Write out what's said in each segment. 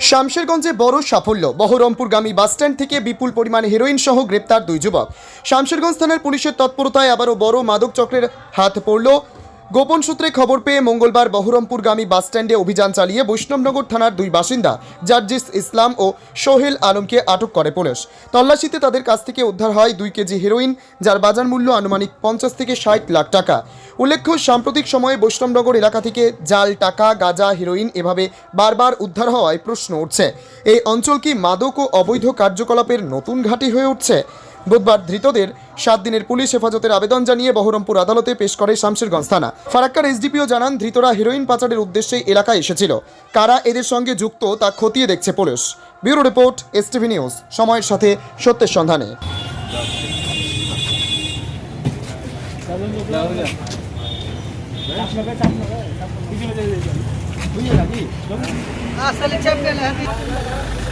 শামশেরগঞ্জে বড় সাফল্য। বহরমপুরগামী বাসস্ট্যান্ড থেকে বিপুল পরিমাণ হেরোইন সহ গ্রেপ্তার দুই যুবক। শামশেরগঞ্জ থানার পুলিশের তৎপরতায় আবারও বড় মাদক চক্রের হাত পড়ল। গোপন সূত্রে খবর পেয়ে মঙ্গলবার বহরমপুরগামী বাসস্ট্যান্ডে অভিযান চালিয়ে বৈষ্ণবনগর থানার দুই বাসিন্দা জার্জিস ইসলাম ও সোহেল আলমকে আটক করে পুলিশ। তল্লাশিতে তাদের কাছ থেকে উদ্ধার হয় দুই কেজি হেরোইন, যার বাজার মূল্য আনুমানিক পঞ্চাশ থেকে ষাট লাখ টাকা। উল্লেখ্য, সাম্প্রতিক সময়ে বৈষ্ণবনগর এলাকা থেকে জাল, টাকা, গাঁজা, হেরোইন এভাবে বারবার উদ্ধার হওয়ায় প্রশ্ন উঠছে। এই অঞ্চল কি মাদক ও অবৈধ কার্যকলাপের নতুন ঘাঁটি হয়ে উঠছে? বুধবার ধৃতদের সাত দিনের পুলিশ হেফাজতের আবেদন জানিয়ে বহরমপুর আদালতে পেশ করে শামশেরগঞ্জ থানা। ফারাক্কার এসডিপিও জানান, ধৃতরা হেরোইন পাচারের উদ্দেশ্যে এলাকায় এসেছিল। কারা এদের সঙ্গে যুক্ত তা খতিয়ে দেখছে police. Bureau report, STV news. সময়ের সাথে সত্যের সন্ধানে। এ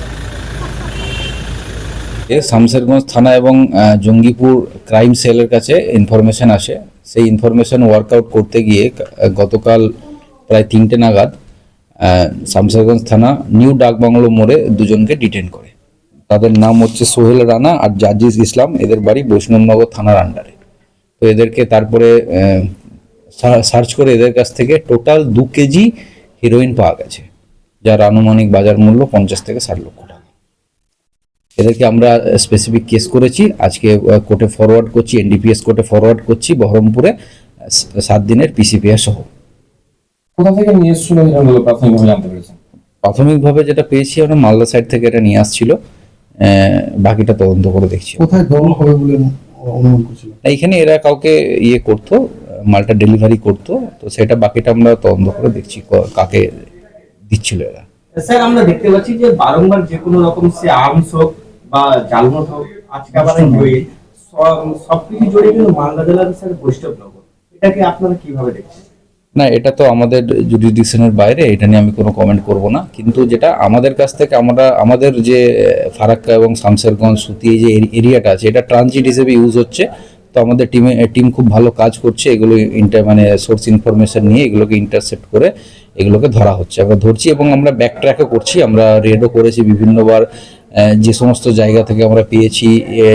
শামশেরগঞ্জ থানা এবং জঙ্গিপুর ক্রাইম সেলের কাছে ইনফরমেশন আসে। সেই ইনফরমেশন ওয়ার্কআউট করতে গিয়ে গতকাল প্রায় তিনটে নাগাদ শামশেরগঞ্জ থানা নিউ ডাকবাংলো মোড়ে দুজনকে ডিটেন করে। তাদের নাম হচ্ছে সোহেল রানা আর জাজিজ ইসলাম। এদের বাড়ি বৈষ্ণবনগর থানার আন্ডারে। তো এদেরকে তারপরে সার্চ করে এদের কাছ থেকে টোটাল দু কেজি হিরোইন পাওয়া গেছে, যার আনুমানিক বাজার মূল্য পঞ্চাশ থেকে ষাট লক্ষ টাকা। এদেরকে আমরা স্পেসিফিক কেস করেছি। আজকে কোর্টে ফরওয়ার্ড করছি এনডিপিএস কোর্টে ফরওয়ার্ড করছি বহরমপুরে সাত দিনের পিসিপিএস সহ। কোথা থেকে নিয়ে এসেছিল প্রাথমিকভাবে জানতে পেরেছেন? প্রাথমিকভাবে যেটা পেয়েছি আমরা মালদা সাইড থেকে এটা নিয়ে আসছিল। বাকিটা তদন্ত করে দেখছি। কোথায় দল হবে বলে অনুমান করছিল? এইখানে এরা কাউকে ইয়ে করতো মালটা ডেলিভারি করতো তো সেটা বাকিটা আমরা তদন্ত করে দেখছি কাকে দিচ্ছিল এরা। স্যার আমরা দেখতে পাচ্ছি যে বারংবার যে কোনো রকম সে আর্মস হোক বা জালমোট হোক আজকে আবার সবকিছু জড়িয়ে কিন্তু মালদা জেলার স্যার বৈষ্ণবনগর। এটাকে আপনারা কীভাবে দেখছেন? না এটা তো আমাদের জুডিডিকশনের বাইরে এটা নিয়ে আমি কোনো কমেন্ট করব না। কিন্তু যেটা আমাদের কাছ থেকে আমরা আমাদের যে ফারাক্কা এবং শামশেরগঞ্জ সুতি যে এরিয়াটা আছে এটা ট্রানজিট হিসেবে ইউজ হচ্ছে। তো আমাদের টিমে টিম খুব ভালো কাজ করছে এগুলো ইন্টার মানে সোর্স ইনফরমেশন নিয়ে এগুলোকে ইন্টারসেপ্ট করে এগুলোকে ধরা হচ্ছে। আমরা ধরছি এবং আমরা ব্যাক ট্র্যাকও করছি আমরা রেডও করেছি বিভিন্নবার। যে সমস্ত জায়গা থেকে আমরা পেয়েছি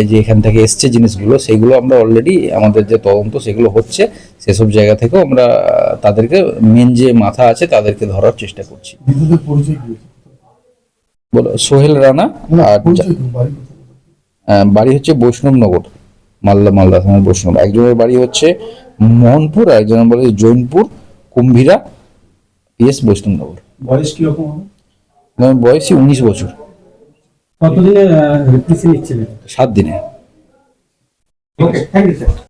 যে এখান থেকে এসছে জিনিসগুলো সেগুলো আমরা অলরেডি আমাদের যে তদন্ত সেগুলো হচ্ছে সেসব জায়গা থেকেও আমরা তাদেরকে মেন যে মাথা আছে তাদেরকে ধরার চেষ্টা করছি? বলো সোহেল রানা আর বাড়ি হচ্ছে বৈষ্ণবনগর মালদা মালদা থানার বৈষ্ণব। একজনের বাড়ি হচ্ছে মোহনপুর আর একজনের বাড়ি জৈনপুর কুম্ভীরা পিএস বৈষ্ণবনগর। বয়স কীরকম হবে? ওনার বয়সী উনিশ বছর। কতদিনে রিপ্রেসি নিচ্ছিলেন? সাত দিনে। Okay thank you sir